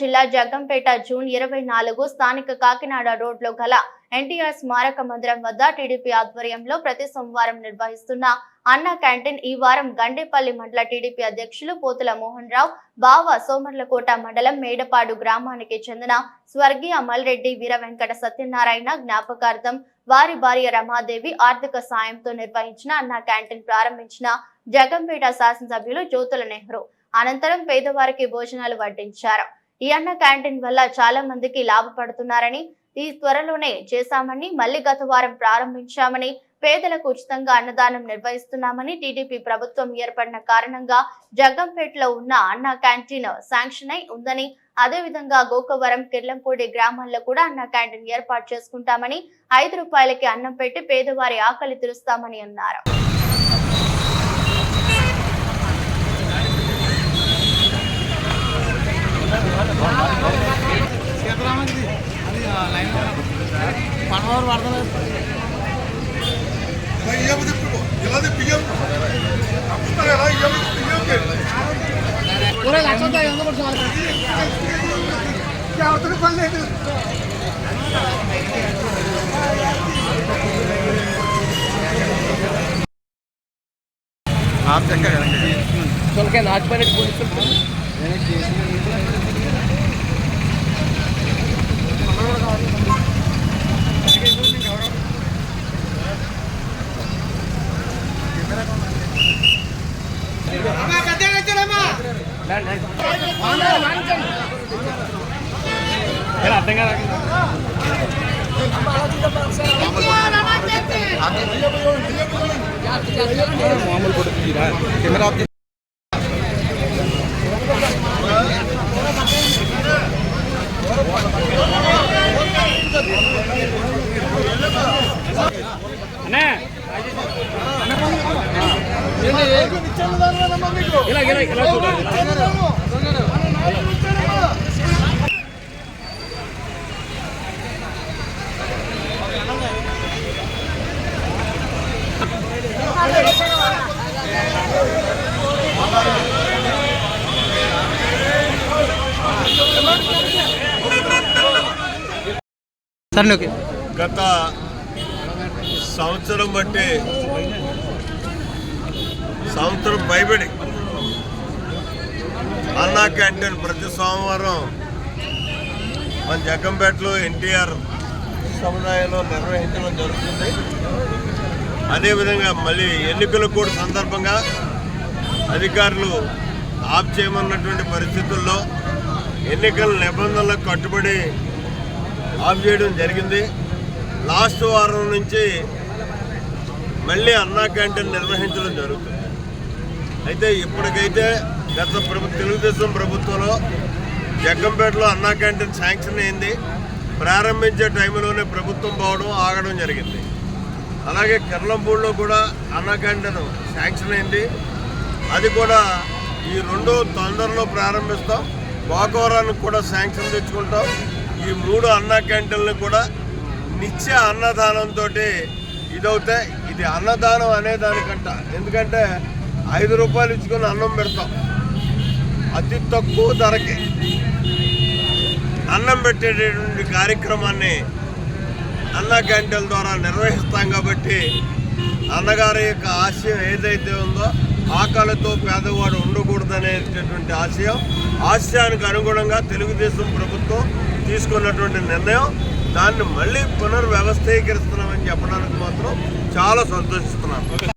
జిల్లా జగ్గంపేట జూన్ ఇరవై నాలుగు స్థానిక కాకినాడ రోడ్లో గల ఎన్టీఆర్ స్మారక మందిరం వద్ద టీడీపీ ఆధ్వర్యంలో ప్రతి సోమవారం నిర్వహిస్తున్న అన్న క్యాంటీన్ ఈ వారం గండేపల్లి మండల టీడీపీ అధ్యక్షులు పోతుల మోహన్ రావు బావ సోమర్లకోట మండలం మేడపాడు గ్రామానికి చెందిన స్వర్గీయ మల్రెడ్డి వీర వెంకట సత్యనారాయణ జ్ఞాపకార్థం వారి భార్య రమాదేవి ఆర్థిక సాయంతో నిర్వహించిన అన్న క్యాంటీన్ ప్రారంభించిన జగంపేట శాసనసభ్యులు జ్యోతుల నెహ్రూ. అనంతరం పేదవారికి భోజనాలు వడ్డించారు. ఈ అన్న క్యాంటీన్ వల్ల చాలా మందికి లాభపడుతున్నారని ఈ త్వరలోనే చేశామని మళ్ళీ గత వారం ప్రారంభించామని పేదలకు ఉచితంగా అన్నదానం నిర్వహిస్తున్నామని టీడీపీ ప్రభుత్వం ఏర్పడిన కారణంగా జగ్గంపేటలో ఉన్న అన్న క్యాంటీన్ శాంక్షన్ అయి ఉందని అదేవిధంగా గోకవరం కిర్లంపూడి గ్రామాల్లో కూడా అన్న క్యాంటీన్ ఏర్పాటు చేసుకుంటామని ఐదు రూపాయలకి అన్నం పెట్టి పేదవారి ఆకలి తీరుస్తామని అన్నారు. సీతారామకి అది లైన్ పడవరు పడతలేదు ఇలా ఇయ్యము తిప్పుకో ఇలా తిప్పియ్యం తప్పుతా కదా ఇయ్యము తిప్పియ్యం ఒరే లక్ష ఎంత పడుతుంది అవతల పని లేదు आप चक्कर करेंगे चल के नाच पर అర్థం కదా మామూలు కూడా కెమెరా ఇలా ఇలా ఇలా సార్ ఓకే గత సంవత్సరం బట్టి సంవత్సరం భయపడి. అన్నా క్యాంటీన్ ప్రతి సోమవారం మన జగ్గంపేటలో ఎన్టీఆర్ సముదాయంలో నిర్వహించడం జరుగుతుంది. అదేవిధంగా మళ్ళీ ఎన్నికల కూడా సందర్భంగా అధికారులు ఆఫ్ చేయమన్నటువంటి పరిస్థితుల్లో ఎన్నికల నిబంధనలకు కట్టుబడి ఆఫ్ చేయడం జరిగింది. లాస్ట్ వారం నుంచి మళ్ళీ అన్నా క్యాంటీన్ నిర్వహించడం జరుగుతుంది. అయితే ఇప్పటికైతే గత ప్రభు తెలుగుదేశం ప్రభుత్వంలో జగ్గంపేటలో అన్నా క్యాంటీన్ శాంక్షన్ అయింది. ప్రారంభించే టైంలోనే ప్రభుత్వం పోవడం ఆగడం జరిగింది. అలాగే కిర్లంపూడిలో కూడా అన్నా క్యాంటీన్ శాంక్షన్ అయింది. అది కూడా ఈ రెండు తొందరలో ప్రారంభిస్తాం. గోకవరానికి కూడా శాంక్షన్ తెచ్చుకుంటాం. ఈ మూడు అన్నా క్యాంటీన్లు కూడా నిత్య అన్నదానంతో ఇదవుతాయి. ఇది అన్నదానం అనే దానికంట. ఎందుకంటే ఐదు రూపాయలు ఇచ్చుకొని అన్నం పెడతాం. అతి తక్కువ ధరకి. అన్నం పెట్టేటటువంటి కార్యక్రమాన్ని అన్న క్యాంటీన్ల ద్వారా నిర్వహిస్తాం కాబట్టి అన్నగారి యొక్క ఆశయం ఏదైతే ఉందో ఆకలితో పేదవాడు ఉండకూడదనేటటువంటి ఆశయం ఆశయానికి అనుగుణంగా తెలుగుదేశం ప్రభుత్వం తీసుకున్నటువంటి నిర్ణయం. దాన్ని మళ్ళీ పునర్వ్యవస్థీకరిస్తున్నామని చెప్పడానికి మాత్రం చాలా సంతోషిస్తున్నాను.